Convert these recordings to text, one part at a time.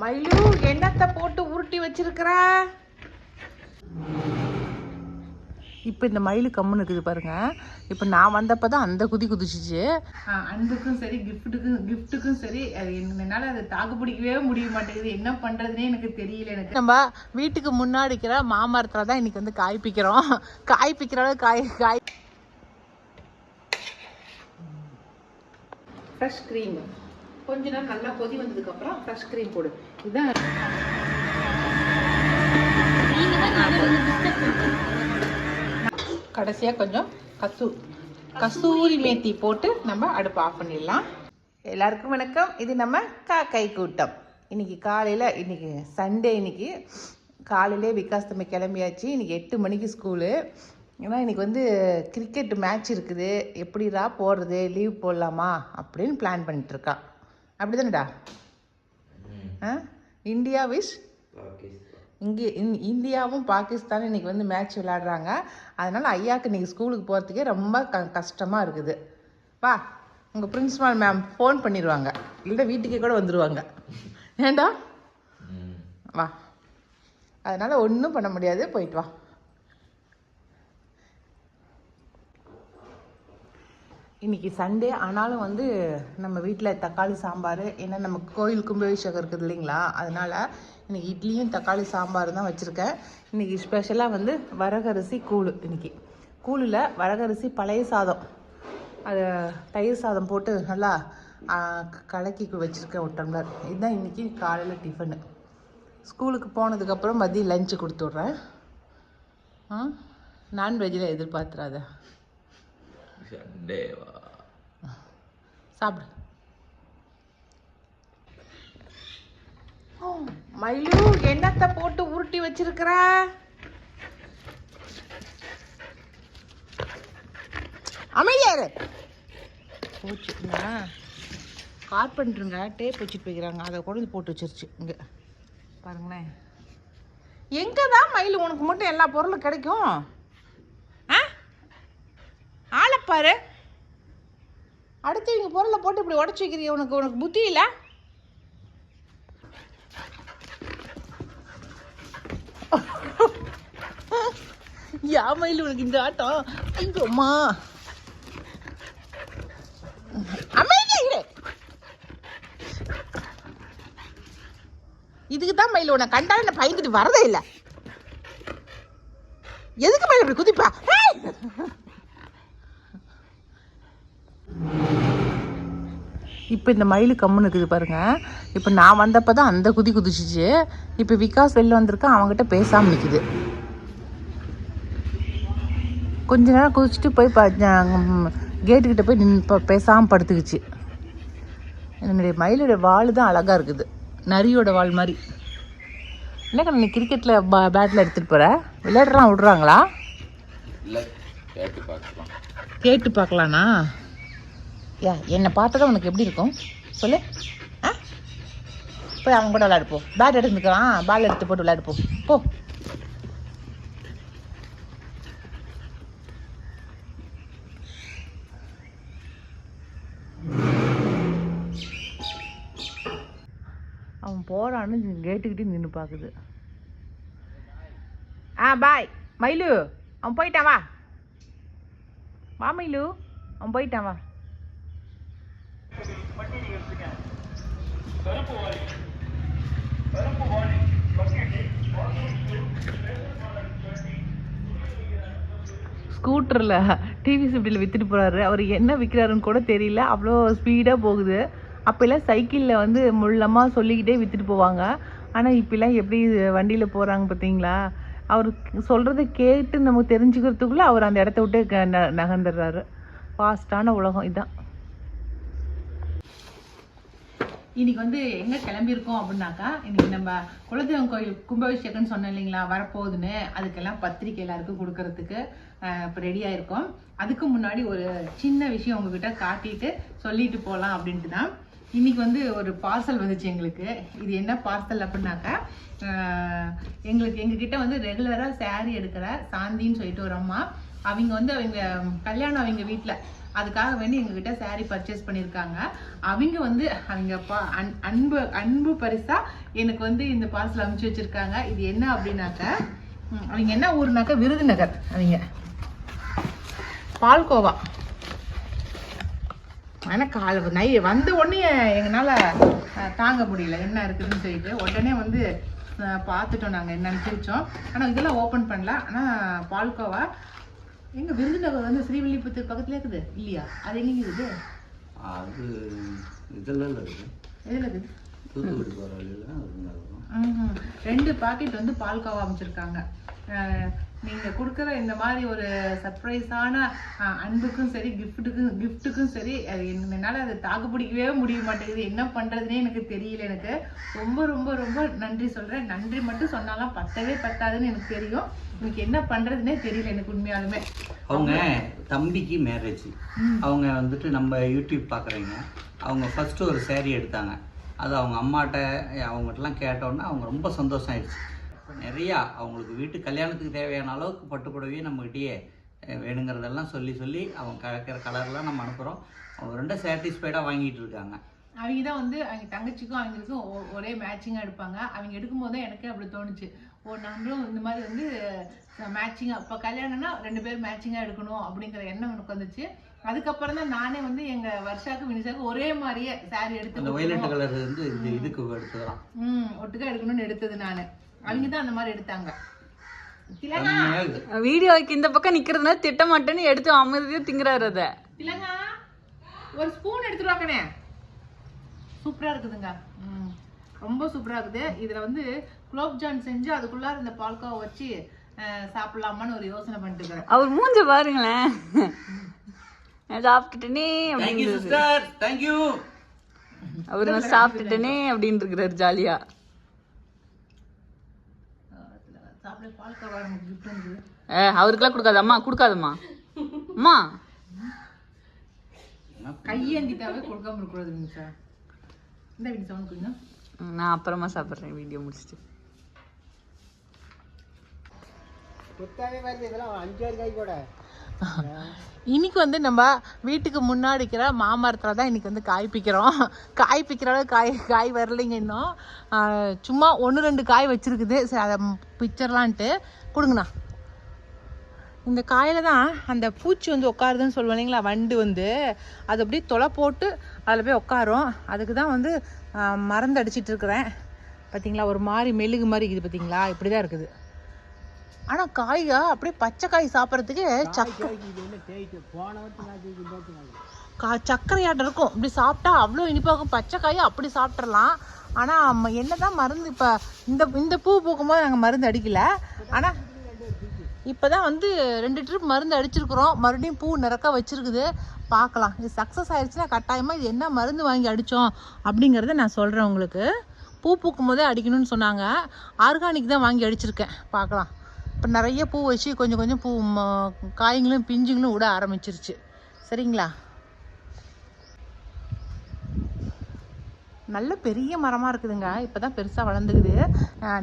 மயிலு என்னத்தை போட்டு உருட்டி வச்சிருக்கிற? இப்போ இந்த மயில் கம்முன்னு இருக்குது பாருங்க. இப்போ நான் வந்தப்போ தான் அந்த குதி குதிச்சிச்சு. அன்புக்கும் சரி கிஃப்ட்டுக்கும் கிஃப்ட்டுக்கும் சரி அது என்னால் அதை தாக்கு பிடிக்கவே முடிய மாட்டேங்குது. என்ன பண்ணுறதுனே எனக்கு தெரியல எனக்கு. நம்ம வீட்டுக்கு முன்னாடி இருக்கிற மாமரத்தில் தான் இன்னைக்கு வந்து காய் பிக்கிறோம். காய் பிக்கிற அளவு காய் காய். ஃப்ரெஷ் க்ரீம் கொஞ்ச நேரம் நல்லா கொதி வந்ததுக்கப்புறம் ஃப்ரெஷ் க்ரீம் போடு. இதுதான் கடைசியாக கொஞ்சம் கசூ கசூரி மேத்தி போட்டு நம்ம அடுப்பு ஆஃப் பண்ணிடலாம். எல்லாருக்கும் வணக்கம். இது நம்ம காக்கை கூட்டம். இன்னைக்கு காலையில் இன்னைக்கு சண்டே இன்னைக்கு. காலையிலே விகாஸ் தம்பி கிளம்பியாச்சு. இன்னைக்கு எட்டு மணிக்கு ஸ்கூலு ஏன்னா இன்னைக்கு வந்து கிரிக்கெட் மேட்ச் இருக்குது. எப்படிடா போடுறது? லீவ் போடலாமா? அப்படின்னு பிளான் பண்ணிட்டுருக்கான் அப்படி தானேடா ஆ? இந்தியா விஷ் இங்கே இந் இந்தியாவும் பாகிஸ்தானும் இன்றைக்கி வந்து மேட்ச் விளையாடுறாங்க. அதனால் ஐயாவுக்கு இன்றைக்கி ஸ்கூலுக்கு போகிறதுக்கே ரொம்ப க கஷ்டமாக இருக்குது. வா உங்கள் பிரின்ஸிபால் மேம் ஃபோன் பண்ணிடுவாங்க இல்லை வீட்டுக்கே கூட வந்துடுவாங்க ஏண்டா வா. அதனால் ஒன்றும் பண்ண முடியாது. போயிட்டு வா. இன்னைக்கு சண்டே ஆனாலும் வந்து நம்ம வீட்டில் தக்காளி சாம்பார் ஏன்னா நம்ம கோயில் கும்பாபிஷேகம் இருக்குது இல்லைங்களா? அதனால் இன்றைக்கி இட்லியும் தக்காளி சாம்பார் தான் வச்சுருக்கேன். இன்றைக்கி ஸ்பெஷலாக வந்து வரகரிசி கூழ் இன்றைக்கி கூழில் வரகரிசி பழைய சாதம். அது தயிர் சாதம் போட்டு நல்லா கலக்கி வச்சுருக்கேன் ஒரு டம்ளர். இதுதான் இன்னைக்கு காலையில் டிஃபனு ஸ்கூலுக்கு போனதுக்கப்புறம் மதியம் லஞ்சு கொடுத்து விட்றேன். ஆ? நான்வெஜ்ஜில் எதிர்பார்த்துறாத. சண்டேவா சாப்பிடு. மயிலு என்னத்தை போட்டு உருட்டி வச்சிருக்கிற? அமைதியாரு போச்சு கார்பெண்டருங்க டேப் வச்சுட்டு போய்க்கிறாங்க. அதை கொண்டு போட்டு வச்சிருச்சு. இங்கே. பாருங்களேன். எங்கே தான் மயில் உனக்கு மட்டும் எல்லா பொருளும் கிடைக்கும்? ஆ? ஆளை அடுத்து இவங்க பொருளை போட்டு இப்படி உடச்சி வைக்கிறீங்க உனக்கு உனக்கு புத்தி இல்லை? யா மயில் உனக்கு இந்த ஆட்டம். ஐயோம்மா இதுக்கு தான் மயில் உன்னை கண்டாலும் என்ன பயந்துட்டு வரதே இல்லை. எதுக்கு மயில் இப்படி குதிப்பா? இப்போ இந்த மயில் கம்முன்னு இருக்குது பாருங்க. இப்போ நான் வந்தப்போ தான் அந்த குதி குதிச்சிச்சு. இப்போ விகாஸ் வெளில வந்திருக்கான் அவங்ககிட்ட பேசாமல் நிற்குது கொஞ்ச நேரம் குதிச்சுட்டு போய் கேட்டுக்கிட்ட போய் இப்போ பேசாமல் படுத்துக்குச்சு. என்னுடைய மயிலுடைய வால் தான் அழகாக இருக்குது. நரியோட வால் மாதிரி. என்னக்கா நீ கிரிக்கெட்டில் பா பேட்டில் எடுத்துகிட்டு போகிற விளையாடுறலாம் விடுறாங்களா? கேட்டு பார்க்கலாண்ணா யா என்னை பார்த்தா உனக்கு எப்படி இருக்கும்? சொல்லு. ஆ? போய் அவன் கூட விளையாடு பேட் எடுத்துக்கிறான் பால் எடுத்து போட்டு விளையாடுப்போம் போ. போ அவன் போறான்னு கேட்டுக்கிட்டே நின்று பார்க்குது ஆ பாய் மயிலு அவன் போயிட்டான் வா. வா மயிலு. அவன் போயிட்டான் வா. ஸ்கூட்டரில் டிவி சிப்டியில் விற்றுட்டு போகிறாரு அவர் என்ன விற்கிறாருன்னு கூட தெரியல. அவ்வளோ ஸ்பீடாக போகுது. அப்போல்லாம் சைக்கிளில் வந்து முள்ளமாக சொல்லிக்கிட்டே விற்றுட்டு போவாங்க. ஆனால் இப்போல்லாம் எப்படி வண்டியில் போகிறாங்க பார்த்தீங்களா? அவர் சொல்கிறத கேட்டு நமக்கு தெரிஞ்சுக்கிறதுக்குள்ளே அவர் அந்த இடத்த விட்டு க- ந- நகர்ந்துடுறாரு. ஃபாஸ்ட்டான உலகம். இதுதான் இன்னைக்கு வந்து எங்க கிளம்பியிருக்கோம் அப்படின்னாக்கா இன்னைக்கு நம்ம குலதெய்வம் கோயில் கும்பாபிஷேகம்னு சொன்னேன் இல்லைங்களா வரப்போகுதுன்னு. அதுக்கெல்லாம் பத்திரிக்கை எல்லாருக்கும் கொடுக்கறதுக்கு இப்போ ரெடியாக இருக்கோம் அதுக்கு முன்னாடி ஒரு சின்ன விஷயம் உங்ககிட்ட காட்டிட்டு சொல்லிட்டு போகலாம் அப்படின்ட்டு தான். இன்னைக்கு வந்து ஒரு பார்சல் வந்துச்சு எங்களுக்கு. இது என்ன பார்சல் அப்படின்னாக்கா எங்களுக்கு எங்ககிட்ட வந்து ரெகுலராக சேரீ எடுக்கிற சாந்தின்னு சொல்லிட்டு ஒரு அம்மா. அவங்க வந்து அவங்க கல்யாணம் அவங்க வீட்டில் அதுக்காக வேண்டி எங்ககிட்ட saree பர்ச்சேஸ் பண்ணியிருக்காங்க. அவங்க வந்து அவங்க பா அன்- அன்பு அன்பு பரிசா எனக்கு வந்து இந்த பார்சல் அனுப்பிச்சு வச்சிருக்காங்க. இது என்ன அப்படின்னாக்க அவங்க என்ன ஊர்னாக்க விருதுநகர் அவங்க. பால்கோவா. ஆனால் கால நை வந்த உடனே எங்களால் தாங்க முடியல. என்ன இருக்குதுன்னு சொல்லிட்டு உடனே வந்து பார்த்துட்டோம் நாங்கள் என்னன்னு பிரித்தோம் ஆனால் இதெல்லாம் ஓப்பன் பண்ணல. ஆனால் பால்கோவா எங்க விருதுநகர் வந்து ஸ்ரீவில்லிபுத்தூர் பக்கத்துல இருக்குது. இல்லையா? அது எங்க இருக்குது? அது இதெல்லாம் இல்லை இருக்கு எதுல இருக்குது? தூத்துக்குடி வழியில் ம்ஹும். ரெண்டு பாக்கெட் வந்து பால்கோவா அமைச்சிருக்காங்க. அஹ், நீங்க கொடுக்குற இந்த மாதிரி ஒரு சர்ப்ரைஸான அன்புக்கும் சரி கிஃப்ட்டுக்கும் கிஃப்ட்டுக்கும் சரி அது என்னால அதை தாக்கு பிடிக்கவே முடிய மாட்டேங்குது. என்ன பண்றதுனே எனக்கு தெரியல எனக்கு. ரொம்ப ரொம்ப ரொம்ப நன்றி சொல்றேன். நன்றி மட்டும் சொன்னாலாம் பத்தவே பத்தாதுன்னு எனக்கு தெரியும். எனக்கு என்ன பண்றதுனே தெரியல எனக்கு உண்மையாலுமே. அவங்க தம்பிக்கு மேரேஜ் அவங்க வந்துட்டு நம்ம யூடியூப் பார்க்குறீங்க அவங்க ஃபஸ்ட்டு ஒரு saree எடுத்தாங்க. அது அவங்க அம்மாட்ட அவங்ககிட்டலாம் கேட்டோன்னே அவங்க ரொம்ப சந்தோஷம் ஆயிடுச்சு. நிறையா அவங்களுக்கு வீட்டு கல்யாணத்துக்கு தேவையான அளவுக்கு பட்டு புடவையே நம்மகிட்டயே வேணுங்கிறதெல்லாம் சொல்லி சொல்லி அவங்க கலக்கிற கலர்லாம் நம்ம அனுப்புகிறோம் அவங்க ரெண்டும் சாட்டிஸ்ஃபைடாக வாங்கிட்டு இருக்காங்க. அவங்க தான் வந்து அவங்க தங்கச்சிக்கும் அவங்களுக்கும் ஒரே மேட்சிங்காக எடுப்பாங்க. அவங்க எடுக்கும்போது தான் எனக்கே அப்படி தோணுச்சு. ஓ நம்மளும் இந்த மாதிரி வந்து மேட்சிங்காக இப்போ கல்யாணம்னா ரெண்டு பேரும் மேட்சிங்காக எடுக்கணும் அப்படிங்கிற எண்ணம் எனக்கு வந்துச்சு. அதுக்கப்புறம் தான் நானே வந்து எங்கள் வருஷாக்கு வினிஷாக்கு ஒரே மாதிரியே saree எடுத்து கலர் வந்து இதுக்கு எடுத்துக்கலாம். ம் ஒட்டுக்கா எடுக்கணும்னு எடுத்தது நான். அவங்க தான் அந்த மாதிரி எடுத்தாங்க. வீடியோக்கு இந்த பக்கம் நிக்கிறதுனா திட்ட மாட்டேன்னு எடுத்து அமைதியா திங்குறாரு அத. திலகா ஒரு ஸ்பூன் எடுத்துட்டு வாக்கனே சூப்பரா இருக்குதுங்க. ம் ரொம்ப சூப்பரா இருக்குது. இதுல வந்து குலோப் ஜான் செஞ்சு அதுக்குள்ளார இந்த பால்கோவா வச்சு சாப்பிடலாமான்னு ஒரு யோசனை பண்ணிட்டு இருக்கிறேன். அவர் மூஞ்ச பாருங்களேன். நான் சாப்பிட்டுட்டேனே அப்படின்னு. அவர் நான் சாப்பிட்டுட்டேனே அப்படின்னு இருக்கிறாரு ஜாலியா. அவருக்கெல்லாம் கொடுக்காது. அம்மா கொடுக்காதம்மா. அம்மா. கையேந்திட்டாவே கொடுக்காம இருக்கிறது சார் இந்த வீட்டு சவுண்ட் ம், நான் அப்புறமா சாப்பிட்றேன். வீடியோ முடிச்சுட்டு. இன்னைக்கு வந்து நம்ம வீட்டுக்கு முன்னாடி இருக்கிற மாமரத்தில் தான் இன்னைக்கு வந்து காய் பிக்கிறோம். காய் பிக்கிற அளவு காய் காய் வரலைங்க இன்னும். சும்மா ஒன்று ரெண்டு காய் வச்சுருக்குது. சரி அதை பிச்சர்லான்ட்டு. கொடுங்கண்ணா. இந்த காயில் தான் அந்த பூச்சி வந்து உட்காருதுன்னு சொல்லுவோம் இல்லைங்களா? வண்டு வந்து. அது அப்படியே தொலை போட்டு அதில் போய் உட்காரும் அதுக்கு தான் வந்து ஆஹ் மருந்து அடிச்சிட்டு இருக்கிறேன். பார்த்தீங்களா? ஒரு மாதிரி மெழுகு மாதிரி இருக்குது பார்த்தீங்களா? இப்படி தான் இருக்குது. ஆனால் காய்கா அப்படியே பச்சை காய் சாப்பிட்றதுக்கு சக்கை. கா சர்க்கரையாட்டம் இருக்கும். இப்படி சாப்பிட்டா அவ்வளோ இனிப்பாகும். பச்சை காயை அப்படி சாப்பிட்றலாம் ஆனால் என்ன தான் மருந்து இப்போ இந்த இந்த பூ பூக்கும்போது நாங்கள் மருந்து அடிக்கல. ஆனால் இப்போ தான் வந்து ரெண்டு ட்ரிப் மருந்து அடிச்சிருக்கிறோம். மறுபடியும் பூ நிறக்க வச்சிருக்குது. பார்க்கலாம். இது சக்ஸஸ் ஆயிடுச்சுன்னா கட்டாயமாக இது என்ன மருந்து வாங்கி அடித்தோம் அப்படிங்கிறத நான் சொல்கிறேன் உங்களுக்கு. பூ பூக்கும் போதே அடிக்கணும்னு சொன்னாங்க. ஆர்கானிக் தான் வாங்கி அடிச்சிருக்கேன். பார்க்கலாம். இப்போ நிறைய பூ வச்சு கொஞ்சம் கொஞ்சம் பூ ம- காய்களும் பிஞ்சுங்களும் விட ஆரம்பிச்சிருச்சு. சரிங்களா? நல்ல பெரிய மரமாக இருக்குதுங்க. இப்போ தான் பெருசாக வளர்ந்துக்குது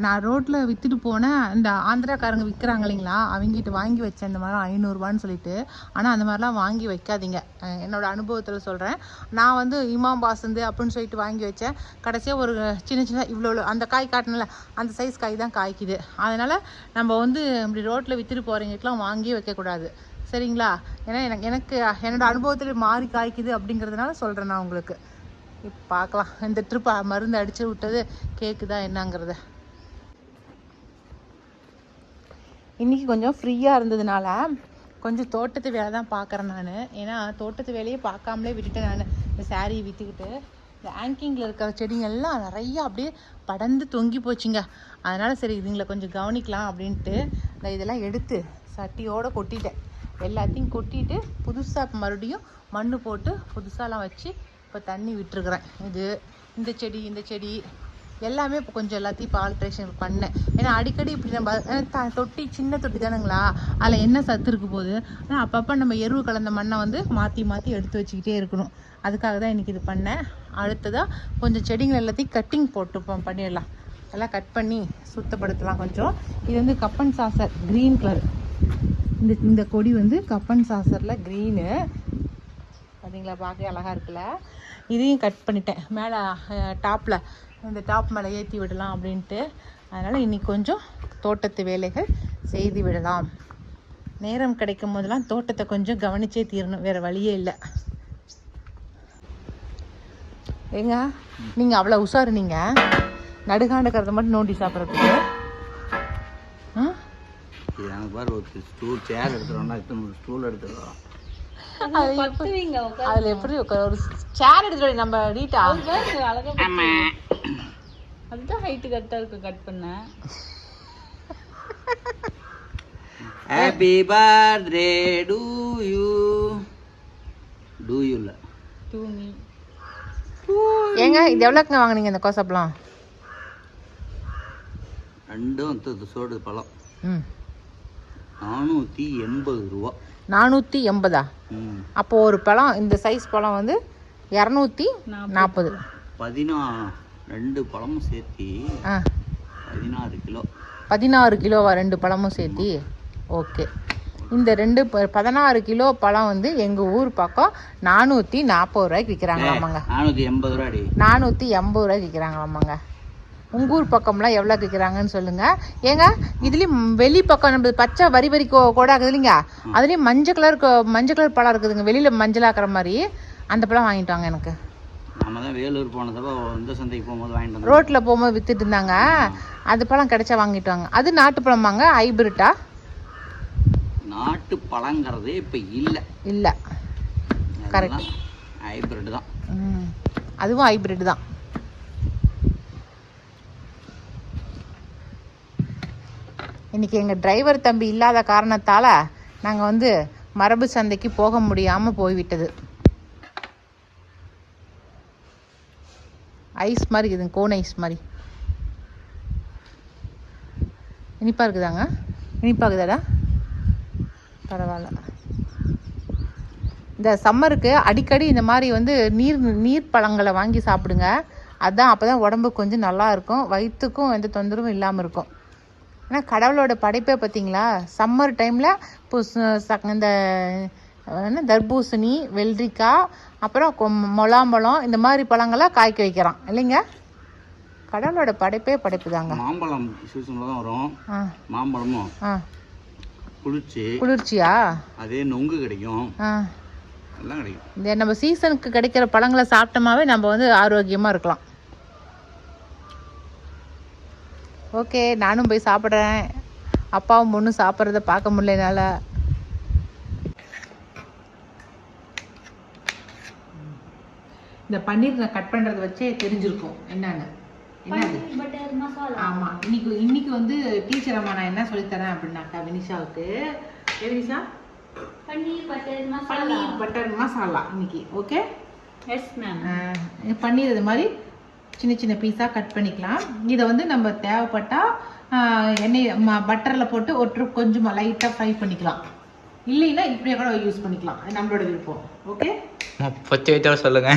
நான் ரோட்டில் விற்றுட்டு போனேன் இந்த ஆந்திராக்காரங்க விற்கிறாங்க இல்லைங்களா? அவங்ககிட்ட வாங்கி வச்சேன் இந்த மரம் ஐநூறுரூவான்னு சொல்லிட்டு. ஆனால் அந்த மாதிரிலாம் வாங்கி வைக்காதீங்க. என்னோடய அனுபவத்தில் சொல்கிறேன் நான் வந்து இமாம் பாசந்து அப்படின்னு சொல்லிட்டு வாங்கி வச்சேன். கடைசியாக ஒரு சின்ன சின்ன இவ்வளோ இவ்வளோ அந்த காய் காட்டினல அந்த சைஸ் காய் தான் காய்க்குது. அதனால் நம்ம வந்து இப்படி ரோட்டில் விற்றுட்டு போகிறவங்களுக்குலாம் வாங்கி வைக்கக்கூடாது சரிங்களா? ஏன்னா எனக்கு எனக்கு என்னோடய அனுபவத்தில் மாறி காய்க்குது அப்படிங்கிறதுனால சொல்கிறேன் நான் உங்களுக்கு. இப்போ பார்க்கலாம். இந்த ட்ரிப் மருந்து அடிச்சு விட்டது கேக்குதா என்னங்கிறத. இன்றைக்கி கொஞ்சம் ஃப்ரீயாக இருந்ததுனால கொஞ்சம் தோட்டத்து வேலை தான் பார்க்குறேன் நான். ஏன்னா தோட்டத்து வேலையே பார்க்காமலே விட்டுட்டேன் நான். இந்த சாரியை விற்றுக்கிட்டு இந்த ஆங்கிங்கில் இருக்கிற செடிங்கள்லாம் எல்லாம் அப்படியே படர்ந்து தொங்கி போச்சுங்க. அதனால் சரி இதுங்களை கொஞ்சம் கவனிக்கலாம் அப்படின்ட்டு இந்த இதெல்லாம் எடுத்து சட்டியோடு கொட்டிட்டேன். எல்லாத்தையும் கொட்டிட்டு புதுசாக மறுபடியும் மண்ணு போட்டு புதுசாலாம் வச்சு இப்போ தண்ணி விட்டுருக்குறேன். இது இந்த செடி இந்த செடி. எல்லாமே இப்போ கொஞ்சம் எல்லாத்தையும் இப்போ ஆல்ட்ரேஷன் பண்ணேன். ஏன்னா அடிக்கடி இப்படி நம்ம த- தொட்டி சின்ன தொட்டி தானுங்களா? அதில் என்ன சத்து இருக்கு போகுது? ஆனால் அப்பப்போ நம்ம எருவு கலந்த மண்ணை வந்து மாற்றி மாற்றி எடுத்து வச்சுக்கிட்டே இருக்கணும். அதுக்காக தான் இன்றைக்கி இது பண்ணேன். அடுத்ததாக கொஞ்சம் செடிகள் எல்லாத்தையும் கட்டிங் போட்டுப்போம் பண்ணிடலாம். எல்லாம் கட் பண்ணி சுத்தப்படுத்தலாம் கொஞ்சம். இது வந்து கப்பன் சாசர் க்ரீன் கலர் இந்த இந்த கொடி வந்து கப்பன் சாசரில் க்ரீனு பார்த்தீங்களா பார்க்க அழகாக இருக்குல்ல? இதையும் கட் பண்ணிட்டேன். மேலே டாப்பில் இந்த டாப் மேலே ஏற்றி விடலாம் அப்படின்ட்டு. அதனால் இன்றைக்கி கொஞ்சம் தோட்டத்து வேலைகள் செய்து விடலாம். நேரம் கிடைக்கும் போதெல்லாம் தோட்டத்தை கொஞ்சம் கவனிச்சே தீரணும். வேறு வழியே இல்லை. ஏங்க நீங்கள் அவ்வளோ உஷாரு நீங்கள் நடுகாண்டுக்கிறத மட்டும் நோண்டி சாப்பிட்றதுக்கு. ஆ? இது ஒரு ஸ்டூல் சேர் எடுத்துகிறோம்னா ஸ்டூல் எடுத்துக்கிறோம் அதுல எப்படி உட்கார ஒரு சேர் எடுத்துட்டு வை, நம்ம நீட்டா அதுதான் ஹைட்டு கரெக்டாக இருக்கு கட் பண்ண. Happy birthday to you to you இல்லை தூங்கி ஏங்க இது எவ்வளோக்குங்க வாங்குனீங்க இந்த கோசப்பலாம் ரெண்டும் சோடு பழம். ம். நானூற்றி எண்பது ரூபா. நானூற்றி எண்பதா? ம். அப்போ ஒரு பழம் இந்த சைஸ் பழம் வந்து இரநூத்தி நாற்பது பதினா ரெண்டு பழமும் சேர்த்து ஆ. பதினாறு கிலோ. பதினாறு கிலோவா ரெண்டு பழமும் சேர்த்தி? ஓகே. இந்த ரெண்டு ப- பதினாறு கிலோ பழம் வந்து எங்கள் ஊர் பக்கம் நானூற்றி நாற்பது ரூபாய்க்கு விற்கிறாங்களாமாங்க நானூற்றி எண்பது ரூபாடி. நானூற்றி எண்பது ரூபாய்க்கு விற்கிறாங்களாமாங்க உங்கள் ஊர் பக்கம்லாம் எவ்வளோ விற்கிறாங்கன்னு சொல்லுங்கள் ஏங்க இதுலேயும் வெளி பக்கம் நம்ம பச்சை வரி வரி கூட இருக்குது இல்லைங்க? அதுலேயும் மஞ்சள் கலர் மஞ்சள் கலர் பழம் இருக்குதுங்க. வெளியில் மஞ்சளாக்குற மாதிரி அந்த பழம் வாங்கிட்டு வாங்க எனக்கு வேலூர் போனதப்போ இந்த சந்தைக்கு போகும்போது வாங்கிட்டு ரோட்டில் போகும்போது வித்துட்டு இருந்தாங்க. அது பழம் கிடைச்சா வாங்கிட்டு வாங்க அது நாட்டு பழமாங்க ஹைபிரிட்டா? நாட்டு பழங்கிறதே இப்போ இல்லை. இல்லை. Correct. ஹைபிரிட் தான். அதுவும் ஹைபிரிட் தான். இன்றைக்கி எங்கள் டிரைவர் தம்பி இல்லாத காரணத்தால் நாங்கள் வந்து மரபு சந்தைக்கு போக முடியாமல் போய்விட்டது. ஐஸ் மாதிரி இருக்குதுங்க கோன் ஐஸ் மாதிரி. இனிப்பாக இருக்குதாங்க? இனிப்பாக இருக்குதாடா? பரவாயில்ல. இந்த சம்மருக்கு அடிக்கடி இந்த மாதிரி வந்து நீர் நீர் பழங்களை வாங்கி சாப்பிடுங்க. அதுதான் அப்போ தான் உடம்பு கொஞ்சம் நல்லா இருக்கும். வயிற்றுக்கும் எந்த தொந்தரவும் இல்லாமல் இருக்கும். ஏன்னா கடவுளோட படைப்பே பார்த்தீங்களா? சம்மர் டைமில் இப்போ இந்த என்ன தர்பூசணி வெள்ளரிக்காய் அப்புறம் முலாம்பழம் இந்த மாதிரி பழங்கள்லாம் காய்க்க வைக்கிறான். இல்லைங்க? கடவுளோட படைப்பே படைப்பு தாங்க மாம்பழம் சீசனில் தான் வரும். ஆ. மாம்பழமும் ஆ. குளிர்ச்சி. குளிர்ச்சியா? அதே நொங்கு கிடைக்கும். ஆ. எல்லாம் கிடைக்கும். இந்த நம்ம சீசனுக்கு கிடைக்கிற பழங்களை சாப்பிட்டோமாவே நம்ம வந்து ஆரோக்கியமாக இருக்கலாம். ஓகே நானும் போய் சாப்பிட்றேன். அப்பாவும் பொண்ணும் சாப்பிட்றத பார்க்க முடியல என்னால். இந்த பன்னீர் நான் கட் பண்ணுறத வச்சே தெரிஞ்சிருக்கும். என்னன்னு? ஆமாம் இன்னைக்கு இன்னைக்கு வந்து டீச்சர் அம்மா நான் என்ன சொல்லித்தரேன் அப்படின்னாக்கா வினிஷாவுக்கு. வினிஷா? பன்னீர் பட்டர் பன்னீர் பட்டர் மசாலா இன்னைக்கு. ஓகே? எஸ் மேம் பன்னீர் இது மாதிரி சின்ன சின்ன பீஸாக கட் பண்ணிக்கலாம். இதை வந்து நம்ம தேவைப்பட்டால் எண்ணெய் பட்டரில் போட்டு ஒரு ட்ரிப் கொஞ்சம் லைட்டாக ஃப்ரை பண்ணிக்கலாம். இல்லைன்னா இப்படியே கூட யூஸ் பண்ணிக்கலாம். அது நம்மளோட விருப்பம். ஓகே பச்சை வைத்தா சொல்லுங்க.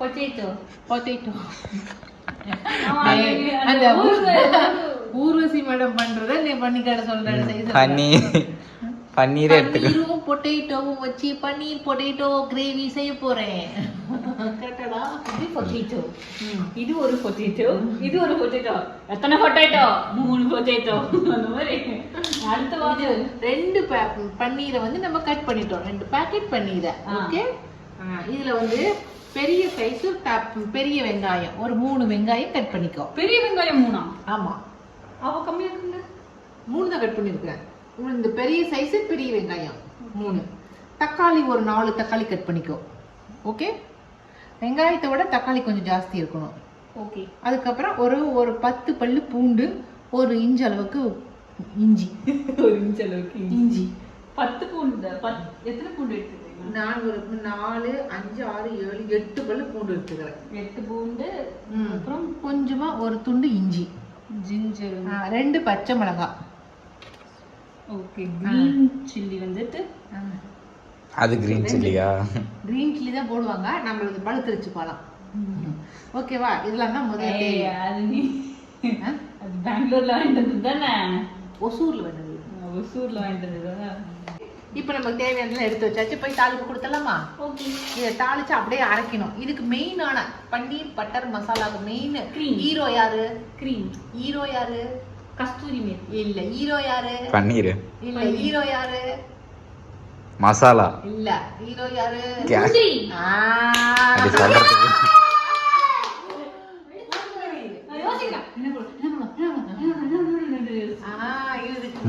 பொட்டேட்டோ அந்த ஊர்வசி. மேடம் பண்றத நீ பண்ணிக்காட சொல்றேன் பன்னீர். பன்னீரே எடுத்துக்க. பொட்டேட்டோவும் வச்சு பன்னீர் பொட்டேட்டோ கிரேவி செய்ய போறேன். கரெக்டாடா இது பொட்டேட்டோ இது ஒரு பொட்டேட்டோ இது ஒரு பொட்டேட்டோ எத்தனை பொட்டேட்டோ மூணு பொட்டேட்டோ அந்த மாதிரி. அடுத்த வாரம் ரெண்டு பன்னீரை வந்து நம்ம கட் பண்ணிட்டோம். ரெண்டு பாக்கெட் பன்னீரை. ஓகே இதுல வந்து பெரிய சைஸ் பெரிய வெங்காயம். ஒரு மூணு வெங்காயம் கட் பண்ணிக்கோ. பெரிய வெங்காயம் மூணா? ஆமா. அவ கம்மியா இருக்குங்க. மூணு தான் கட் பண்ணிருக்கிறேன் இந்த பெரிய சைஸ் பெரிய வெங்காயம். மூணு. தக்காளி ஒரு நாலு தக்காளி கட் பண்ணிக்கோ. ஓகே வெங்காயத்தை விட தக்காளி கொஞ்சம் ஜாஸ்தி இருக்கணும். ஓகே அதுக்கப்புறம் ஒரு ஒரு பத்து பல்லு பூண்டு ஒரு இன்ச் அளவுக்கு இஞ்சி. ஒரு இன்ச் அளவுக்கு இஞ்சி. பத்து பூண்டு எத்தனை பூண்டு எடுத்துக்கிறீங்க? நான் ஒரு நாலு அஞ்சு ஆறு ஏழு எட்டு பல்லு பூண்டு எடுத்துக்கிறேன். எட்டு பூண்டு. அப்புறம் கொஞ்சமா ஒரு துண்டு இஞ்சி. ஜிஞ்சர். ரெண்டு பச்சை மிளகாய். ஓகே கிரீன் சில்லி வந்துட்டு அது கிரீன் சில்லியா கிரீன் சில்லி தான் போடுவாங்க. நம்மளுக்கு பழுத்துருச்சு பழம் ஓகேவா இதெல்லாம் தான் முதல்ல. அது நீ ஆ? அது பெங்களூர்ல வாங்கிட்டு வந்தது தானே ஒசூர்ல வேணுது ஒசூர்ல வாங்கிட்டு வந்தது? இப்போ நமக்கு தேவையானதெல்லாம் எடுத்து வச்சாச்சு. போய் தாளிப்பு கொடுத்துடலாமா? ஓகே இதை தாளிச்சு அப்படியே அரைக்கணும். இதுக்கு மெயினான பன்னீர் பட்டர் மசாலாவுக்கு மெயின். ஹீரோ யாரு? க்ரீம் ஹீரோ யாரு? கஸ்தூரி மேத்தி இல்ல ஹீரோ யாரு? பன்னீர். இல்ல ஹீரோ யாரு? மசாலா. இல்ல ஹீரோ யாரு? முந்திரி. ஆ, அப்படி சொல்றதுக்கு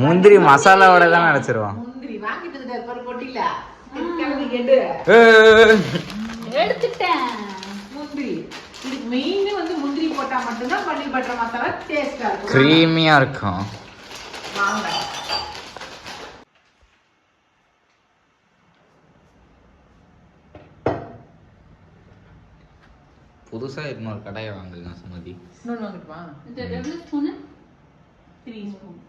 முந்திரி மசாலாவோட தான் நினைச்சிருவோம் முந்திரி. வாங்கிட்டு இருக்காரு கேட்டு எடுத்துட்டேன். முந்திரி. இதுக்கு மெயின் வந்து போட்டா மட்டும்தான் பன்னீர் பட்டர் மசாலா டேஸ்டா இருக்கும். க்ரீமியா இருக்கும். வாங்க. புதுசா இன்னொரு கடையை வாங்குங்க சுமதி? இன்னொன்று வாங்கிட்டு வா. இது எவ்வளவு ஸ்பூனு த்ரீ ஸ்பூன்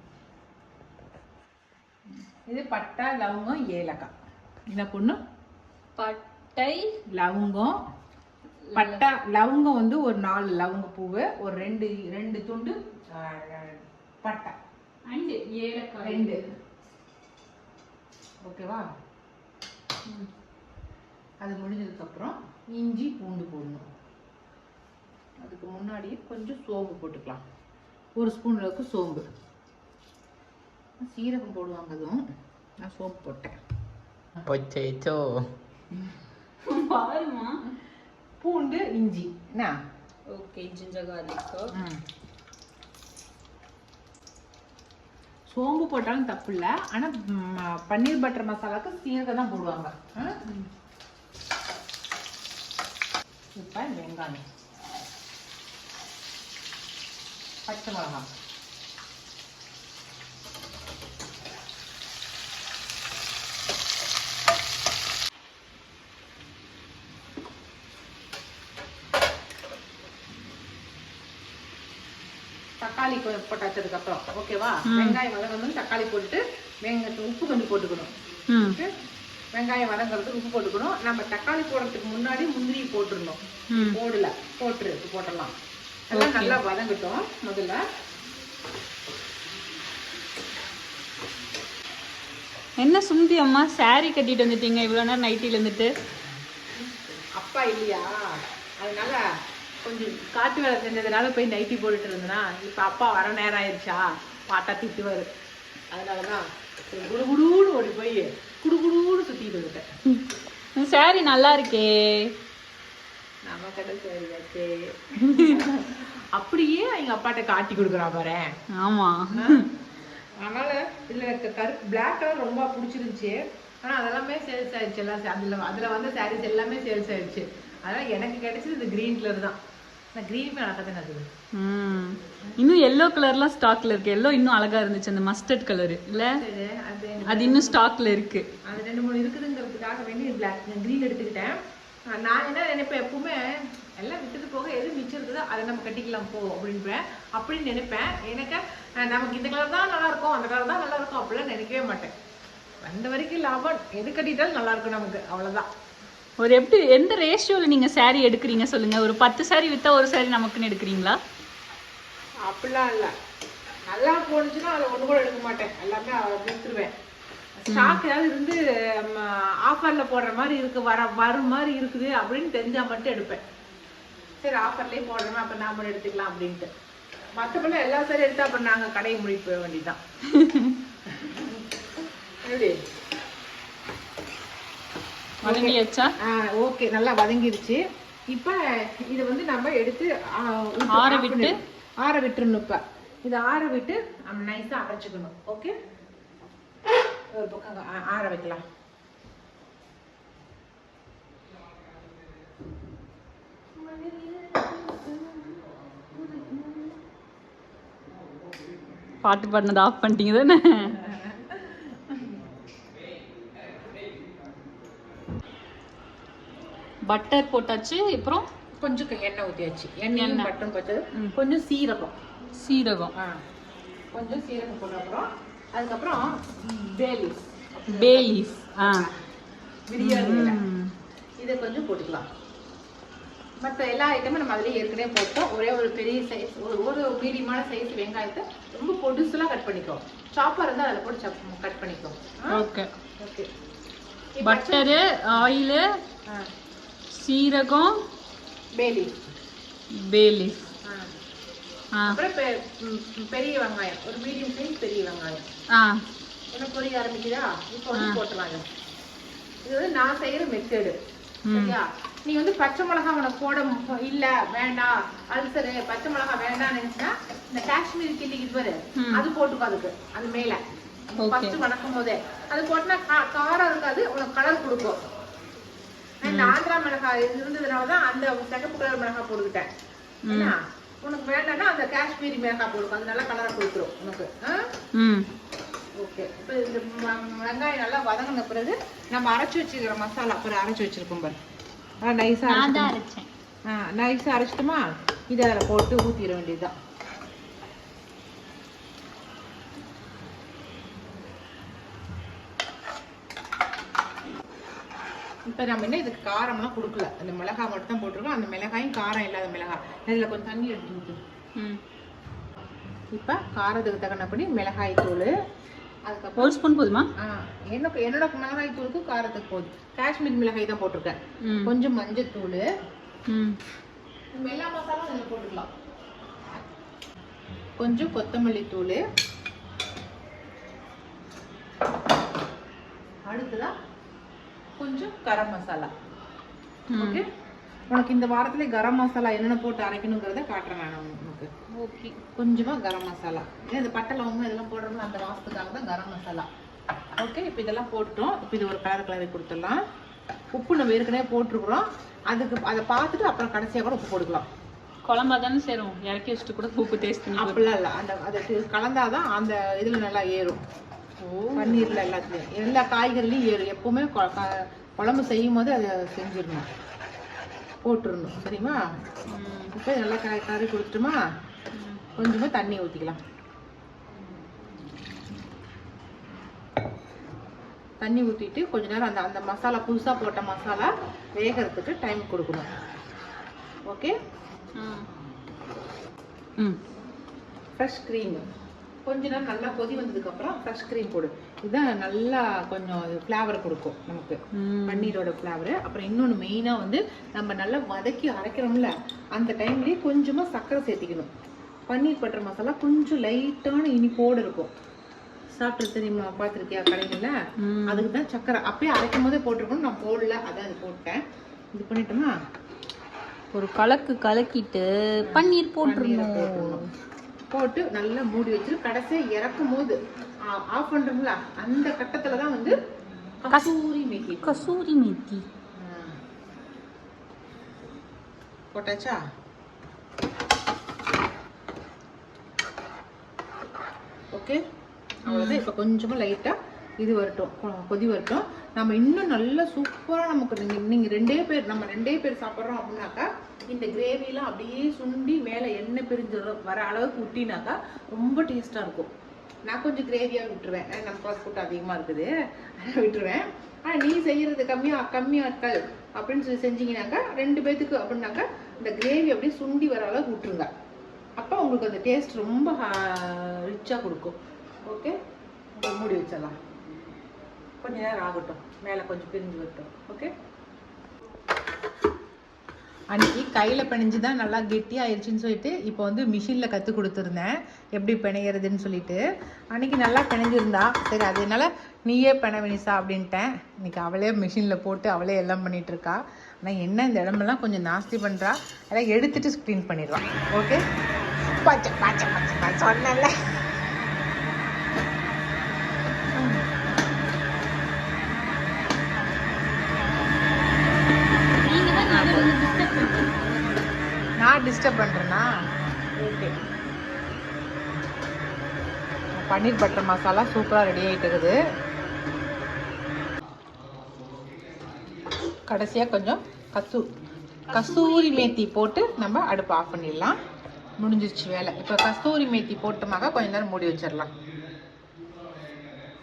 இது பட்டை லவங்கம் ஏலக்காய். என்ன பொண்ணு? பட்டை. லவங்கம் பட்டை லவங்கம் வந்து ஒரு நாலு லவங்க பூவு ஒரு ரெண்டு ரெண்டு துண்டு பட்டை. அண்ட் ஏலக்காய். ரெண்டு. ஓகேவா? அது முடிஞ்சதுக்கப்புறம் இஞ்சி பூண்டு போடணும். அதுக்கு முன்னாடியே கொஞ்சம் சோம்பு போட்டுக்கலாம். ஒரு ஸ்பூன் அளவுக்கு சோம்பு. சீரகம் போடுவாங்க அதுவும். நான் சோம்பு போட்டேன். பொச்சேச்சோ பாருமா பூண்டு இஞ்சி. என்ன? Okay ginger garlic. சோம்பு போட்டாலும் தப்பு இல்லை ஆனால் பன்னீர் பட்டர் மசாலாக்கு சீரகம் தான் போடுவாங்க? இப்போ வெங்காயம். பச்சை மிளகாய். தக்காளி போட்டாச்சதுக்கு அப்புறம் ஓகேவா வெங்காயம் வதங்கணும் தக்காளி போட்டுட்டு வெங்காயத்து உப்பு கொஞ்சம் போட்டுக்கணும்? வெங்காயம் வதங்குறதுக்கு உப்பு போட்டுக்கணும். நம்ம தக்காளி போடுறதுக்கு முன்னாடி முந்திரி போட்டுருந்தோம் போடல. போட்டுரு இப்ப போட்டுடலாம். எல்லாம் நல்லா வதங்கட்டும் முதல்ல. என்ன சுமதி அம்மா? saree கட்டிட்டு வந்துட்டீங்க. இவ்வளோ நேரம் நைட்டில இருந்துட்டு. அப்பா இல்லையா? அதனால கொஞ்சம் காட்டு வேலை செஞ்சதுனால போய் நைட்டி போட்டுட்டு இருந்தேனா இப்ப அப்பா வர நேரம் ஆயிடுச்சா? பாட்டா திட்டுவாரு. அதனாலதான் சரி, குடுகுடுன்னு ஓடி போய் குடுகுடுன்னு சுத்திட்டு வந்துட்டேன். saree நல்லா இருக்கே. நம்ம கடை சரியாச்சே அப்படியே எங்க அப்பாட்ட காட்டி கொடுக்குறா பாரு. ஆமா. அதனால இதுல எனக்கு கருப்பு பிளாக் கலர் ரொம்ப பிடிச்சிருந்துச்சு. ஆனா அதெல்லாமே சேல்ஸ் ஆயிடுச்சு. எல்லாம் அதுல அதுல வந்து சாரீஸ் எல்லாமே சேல்ஸ் ஆயிடுச்சு. அதனால எனக்கு கிடைச்சது இந்த கிரீன் கலர் தான். இன்னும் எல்லோ கலர்லாம் ஸ்டாக்ல இருக்கு. எல்லோ இன்னும் அழகா இருந்துச்சு அந்த மஸ்டர்ட் கலர் இல்ல? அது இன்னும் ஸ்டாக்ல இருக்கு. அது ரெண்டு மூணு இருக்குதுங்கிறதுக்காக வேண்டி பிளாக் கிரீன் எடுத்துக்கிட்டேன். நான் என்ன நினைப்பேன் எப்பவுமே எல்லாம் விட்டது போக எது மிச்சம் இருக்குதோ அதை நம்ம கட்டிக்கலாம் போ அப்படின்பேன் அப்படின்னு நினைப்பேன். எனக்கு நமக்கு இந்த கலர் தான் நல்லா இருக்கும் அந்த கலர் தான் நல்லா இருக்கும் அப்படிலாம் நினைக்கவே மாட்டேன். வந்த வரைக்கும் லாபம். எது கட்டிட்டாலும் நல்லா இருக்கும் நமக்கு. அவ்வளவுதான். ஒரு எப்படி எந்த ரேஷியோல நீங்க saree எடுக்கிறீங்க சொல்லுங்க. ஒரு பத்து saree வித்தா ஒரு saree நமக்குன்னு எடுக்கிறீங்களா? அப்படிலாம் இல்லை. நல்லா போனுச்சுன்னா அதை ஒன்று கூட எடுக்க மாட்டேன். எல்லாமே விற்றுருவேன் ஸ்டாக் ஏதாவது இருந்து ஆஃபரில் போடுற மாதிரி இருக்கு வர வரும் மாதிரி இருக்குது அப்படின்னு தெரிஞ்சா மட்டும் எடுப்பேன். சரி ஆஃபர்லேயே போடுறோமே அப்போ நாம எடுத்துக்கலாம் அப்படின்ட்டு. மற்றபடி எல்லா சரி எடுத்தா அப்புறம் நாங்கள் கடையை முடிக்க வேண்டியதுதான். எப்படி? வதங்கியாச்சா? ஓகே நல்லா வதங்கிருச்சு. இப்போ இதை வந்து நம்ம எடுத்து ஆற விட்டு? ஆற விட்டுறணும் இப்போ. இதை ஆற விட்டு நம்ம நைஸாக அரைச்சிக்கணும். ஓகே ஒரு பக்கம் ஆற வைக்கலாம். பாட்டு பாடினது ஆஃப் பண்ணிட்டீங்க தானே? பட்டர் போட்டாச்சு அப்புறம் கொஞ்சம் எண்ணெய் ஊற்றியாச்சு எண்ணெயும் பட்டம் போட்டது. கொஞ்சம் சீரகம். சீரகம். ஆ. கொஞ்சம் சீரகம் போட்ட அப்புறம் அதுக்கப்புறம் பேலிஸ் பே லீஃப் ஆ. பிரியாணி. இதை கொஞ்சம் போட்டுக்கலாம். மற்ற எல்லா ஐட்டமும் நம்ம அதிலே ஏற்கனவே போட்டோம். ஒரே ஒரு பெரிய சைஸ் ஒரு ஒரு மீடியமான சைஸ் வெங்காயத்தை ரொம்ப பொடுசுலாம் கட் பண்ணிக்கோ. சாப்பர் இருந்தால் அதில் போட்டு சப் கட் பண்ணிக்கோ. ஓகே ஓகே பட்டரு ஆயிலு சீரகம் பேலி. பேலிஃப் ஆ. அப்புறம் பெரிய வெங்காயம். ஒரு மீடியம் சைஸ் பெரிய வெங்காயம். ஆ. என்ன பொரிய ஆரம்பிக்குதா? இப்போ வந்து போட்டுருவாங்க இது வந்து நான் செய்யற மெத்தேடு சரியா? நீ வந்து பச்சை மிளகாய் உனக்கு போட இல்ல வேண்டாம் அல்சரு பச்சை மிளகாய் வேண்டாம்னு நினைச்சா இந்த காஷ்மீர் கிள்ளி இது பாரு. அது போட்டுக்கோ அதுக்கு. அது மேல. ஃபர்ஸ்ட் வணக்கும் போதே அது போட்டுனா காரம் இருக்காது உனக்கு கலர் கொடுக்கும். இந்த ஆந்திரா மிளகாய் இருந்ததுனால தான் அந்த சிகப்பு கலர் மிளகாய் போட்டுக்கிட்டேன்? உனக்கு வேண்டாம்னா அந்த காஷ்மீரி மிளகாய் போடுக்கும் அது நல்லா கலரை கொடுத்துரும் உனக்கு ஓகே இப்போ இந்த வெங்காயம் நல்லா வதங்கின பிறகு நம்ம அரைச்சி வச்சுக்கிற மசாலா அப்புறம் அரைச்சி வச்சிருக்கோம் பாரு. ஆ நைஸாக அரைச்சேன். நைஸாக அரைச்சிட்டோமா? இதை அதில் போட்டு ஊற்றிட வேண்டியதுதான். இப்போ நம்ம என்ன இதுக்கு காரம்லாம் கொடுக்கல. அந்த மிளகாய் மட்டும் தான் போட்டிருக்கோம். அந்த மிளகாயும் காரம் இல்லாத மிளகாய். இதில் கொஞ்சம் தண்ணி எடுத்து ஊற்று ம். இப்போ காரத்துக்கு தகுந்தபடி மிளகாய் தூள் அதுக்கப்புறம் ஒரு ஸ்பூன் போதுமா? ஆ, எனக்கு என்னோட மிளகாய் தூளுக்கு காரத்துக்கு போகுது காஷ்மீர் மிளகாய் தான் போட்டிருக்கேன். கொஞ்சம் மஞ்சள் தூள். ம். எல்லா மசாலும் அதில் போட்டுக்கலாம். கொஞ்சம் கொத்தமல்லி தூள். அடுத்ததா கொஞ்சம் கரம் மசாலா. ஓகே? உனக்கு இந்த வாரத்துல கரம் மசாலா என்னென்ன போட்டு அரைக்கணுங்கிறத காட்டுறேன் நான் உனக்கு. ஓகே. கொஞ்சமா கரம் மசாலா. ஏன் இந்த பட்டை லவங்கம் இதெல்லாம் போடுறோம்ல அந்த வாசத்துக்காக தான் கரம் மசாலா. ஓகே? இப்போ இதெல்லாம் போட்டுட்டோம் இப்போ இது ஒரு கலர் கலரை கொடுத்துடலாம். உப்பு நம்ம ஏற்கனவே போட்டிருக்கிறோம். அதுக்கு அதை பார்த்துட்டு அப்புறம் கடைசியாக கூட உப்பு போட்டுக்கலாம். குழம்பா தானே சேரும். இறக்கி வச்சுட்டு கூட உப்பு டேஸ்ட் அப்படிலாம் இல்லை. அந்த அதை கலந்தாதான் அந்த இதில் நல்லா ஏறும். பன்னீர்ல எல்லாத்துலேயும். எல்லா காய்கறிலையும் எப்பவுமே குழம்பு செய்யும் போது அதை செஞ்சிடணும். போட்டுடணும். சரிம்மா இப்போ நல்லா கறி கறி கொடுத்துட்டுமா? கொஞ்சமாக தண்ணி ஊற்றிக்கலாம் தண்ணி ஊற்றிட்டு கொஞ்ச நேரம் அந்த அந்த மசாலா புதுசாக போட்ட மசாலா வேகிறதுக்கு டைம் கொடுக்கணும். ஓகே ம். ஃப்ரெஷ் க்ரீம் கொஞ்ச நேரம் நல்லா கொதி வந்ததுக்கப்புறம் ஃப்ரெஷ் க்ரீம் போடு. இதுதான் நல்லா கொஞ்சம் ஃப்ளேவர் கொடுக்கும் நமக்கு. பன்னீரோட ஃப்ளேவர் அப்புறம் இன்னொன்று மெயினாக வந்து நம்ம நல்லா வதக்கி அரைக்கிறோம்ல அந்த டைம்லேயே கொஞ்சமாக சர்க்கரை சேர்த்திக்கணும். பன்னீர் பட்டர் மசாலா கொஞ்சம் லைட்டான இனிப்போடு இருக்கும். சாப்பிட்டு தெரியுமா? பார்த்துருக்கியா? கடையில். அதுக்கு தான் சர்க்கரை. அப்பயே அரைக்கும் போதே போட்டிருக்கணும். நான் போடல. அதான் அது போட்டேன். இது பண்ணிட்டோமா? ஒரு கலக்கு கலக்கிட்டு பன்னீர் போட்டுருணும். போட்டு நல்லா மூடி வச்சு கடைசியா இறக்கும் போது ஆஃப் பண்றோம்ல அந்த கட்டத்துல தான் வந்து கசூரி மேகி கசூரி மேத்தி. போட்டாச்சா? ஓகே. அவ்வளோதான் இப்போ கொஞ்சமாக லைட்டாக இது வரட்டும். கொதி வரட்டும். நம்ம இன்னும் நல்லா சூப்பராக நமக்கு நீங்கள் நீங்கள் ரெண்டே பேர் நம்ம ரெண்டே பேர் சாப்பிட்றோம் அப்படின்னாக்கா இந்த கிரேவிலாம் அப்படியே சுண்டி மேலே எண்ணெய் பிரிஞ்சு வர- அளவுக்கு விட்டினாக்கா ரொம்ப டேஸ்ட்டாக இருக்கும். நான் கொஞ்சம் கிரேவியாக விட்டுருவேன். நம்ம ஃபாஸ்ட் ஃபுட் அதிகமாக இருக்குது. அதனால விட்டுருவேன். ஆனால் நீ செய்கிறது கம்மியாக கம்மியாக இருக்கல் அப்படின்னு சொல்லி செஞ்சீங்கன்னாக்கா ரெண்டு பேத்துக்கு அப்படின்னாக்கா இந்த கிரேவி அப்படியே சுண்டி வர அளவுக்கு விட்டுருங்க. அப்போ உங்களுக்கு அந்த டேஸ்ட் ரொம்ப ரிச்சாக கொடுக்கும். ஓகே மூடி வச்சிடலாம். கொஞ்ச நேரம் ஆகட்டும். மேலே கொஞ்சம் பிரிஞ்சு வரட்டும். ஓகே அன்றைக்கி கையில் பிணைஞ்சு தான் நல்லா கெட்டி ஆயிடுச்சுன்னு சொல்லிட்டு இப்போ வந்து மிஷினில் கற்றுக் கொடுத்துருந்தேன். எப்படி பிணையிறதுன்னு சொல்லிட்டு. அன்னைக்கு நல்லா பிணைஞ்சிருந்தா. சரி அதனால நீயே பிணவினிசா அப்படின்ட்டேன். இன்னைக்கு அவளே மிஷினில் போட்டு அவளே எல்லாம் பண்ணிகிட்ருக்கா ஆனால் என்ன இந்த இடமெல்லாம் கொஞ்சம் நாஸ்தி பண்ணுறா அதெல்லாம் எடுத்துகிட்டு ஸ்க்ரீன் பண்ணிடுவான் ஓகே பச்சை பச்சை பச்சை பச்சை டிஸ்டர்ப் பண்ணுறேன்னா ஓகே பன்னீர் பட்டர் மசாலா சூப்பராக ரெடி ஆகிட்டு இருக்குது. கடைசியாக கொஞ்சம் கசூ கஸ்தூரி மேத்தி போட்டு நம்ம அடுப்பு ஆஃப் பண்ணிடலாம். முடிஞ்சிருச்சு வேலை. இப்போ கஸ்தூரி மேத்தி போட்டோமாக கொஞ்ச நேரம் மூடி வச்சிடலாம்.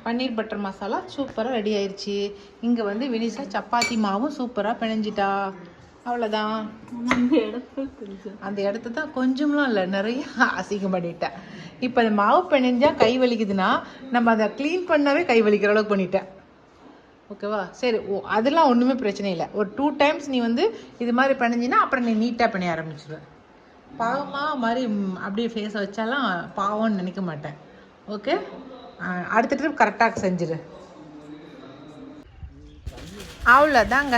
பன்னீர் பட்டர் மசாலா சூப்பராக ரெடி ஆயிருச்சு. இங்கே வந்து வினிஷா சப்பாத்தி மாவும் சூப்பராக பிணைஞ்சிட்டா. அவ்வளோதான் அந்த தெரிஞ்சு அந்த இடத்த தான் கொஞ்சம்லாம் இல்லை நிறைய அசிங்கம் பண்ணிட்டேன். இப்போ அந்த மாவு பிணைஞ்சா கை வலிக்குதுன்னா நம்ம அதை க்ளீன் பண்ணாவே கை வலிக்கிற அளவுக்கு பண்ணிட்டேன். ஓகேவா சரி ஓ அதெல்லாம் ஒன்றுமே பிரச்சனை இல்லை. ஒரு டூ டைம்ஸ் நீ வந்து இது மாதிரி பிணைஞ்சின்னா அப்புறம் நீ நீட்டாக பிணைய ஆரம்பிச்சிடுவேன் பாவமாக மாதிரி அப்படியே ஃபேஸை வச்சாலாம் பாவம்னு நினைக்க மாட்டேன். ஓகே அடுத்த ட்ரிப் கரெக்டாக செஞ்சிரு. அவ்வளோதாங்க